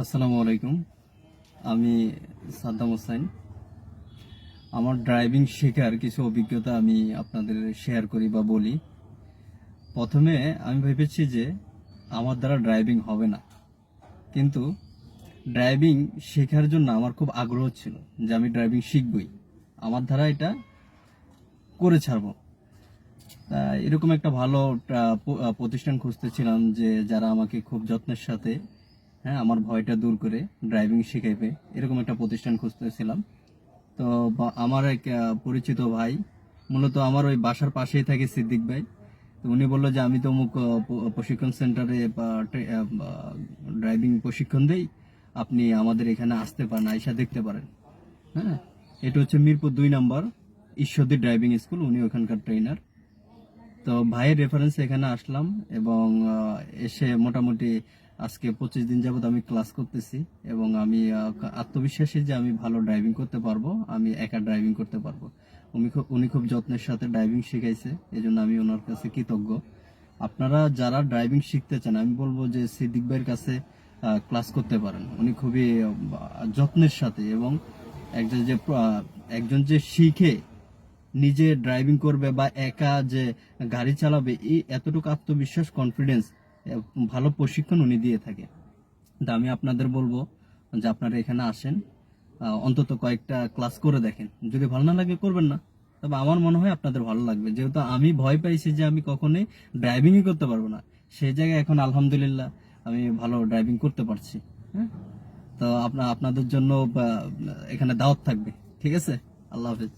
আসসালামু আলাইকুম। আমি সাদ্দাম হোসেন। আমার ড্রাইভিং শেখার কিছু অভিজ্ঞতা আমি আপনাদের শেয়ার করি বা বলি। প্রথমে আমি ভেবেছি যে আমার দ্বারা ড্রাইভিং হবে না। কিন্তু ড্রাইভিং শেখার জন্য আমার খুব আগ্রহ ছিল যে আমি ড্রাইভিং শিখবই। আমার দ্বারা এটা করে ছাড়বো। তা এরকম একটা ভালো প্রতিষ্ঠান খুঁজতেছিলাম যে যারা আমাকে খুব যত্নের সাথে হ্যাঁ আমার ভয়টা দূর করে ড্রাইভিং শিখাইবে এরকম একটা প্রতিষ্ঠান খুঁজতেছিলাম। তো আমার এক পরিচিত ভাই, মূলত আমার ওই বাসার পাশেই থাকে সিদ্দিক ভাই। তো উনি বলল যে, আমি তো অমুক প্রশিক্ষণ সেন্টারে ড্রাইভিং প্রশিক্ষণ দেই। আপনি আমাদের এখানে আসতে পারেন, আইসা দেখতে পারেন। হ্যাঁ এটা হচ্ছে মিরপুর দুই নাম্বার ঈশ্বরদী ড্রাইভিং স্কুল উনি ওখানকার ট্রেনার তো ভাইয়ের রেফারেন্স এখানে আসলাম এবং এসে মোটামুটি আজকে পঁচিশ দিন যাবত আমি ক্লাস করতেছি এবং আমি আত্মবিশ্বাসী যে আমি ভালো ড্রাইভিং করতে পারব, আমি একা ড্রাইভিং করতে পারব। উনি খুব উনি খুব যত্নের সাথে ড্রাইভিং শিখাইছে এই জন্য আমি ওনার কাছে কৃতজ্ঞ। আপনারা যারা ড্রাইভিং শিখতে চান, আমি বলব যে সিদ্দিক ভাইয়ের কাছে ক্লাস করতে পারেন। উনি খুবই যত্নের সাথে এবং একজন যে একজন যে শিখে নিজে ড্রাইভিং করবে বা একা যে গাড়ি চালাবে, এই এতটুকু আত্মবিশ্বাস কনফিডেন্স ভালো প্রশিক্ষণ উনি দিয়ে থাকে। তা আমি আপনাদের বলব যে আপনারা এখানে আসেন অন্তত কয়েকটা ক্লাস করে দেখেন। যদি ভালো না লাগে করবেন না। তবে আমার মনে হয় আপনাদের ভালো লাগবে। যেহেতু আমি ভয় পাইছি যে আমি কখনোই ড্রাইভিংই করতে পারব না। সেই জায়গায় এখন আলহামদুলিল্লাহ আমি ভালো ড্রাইভিং করতে পারছি। হ্যাঁ? তো আপনার আপনাদের জন্য এখানে দাওয়াত থাকবে। ঠিক আছে? আল্লাহ হাফেজ।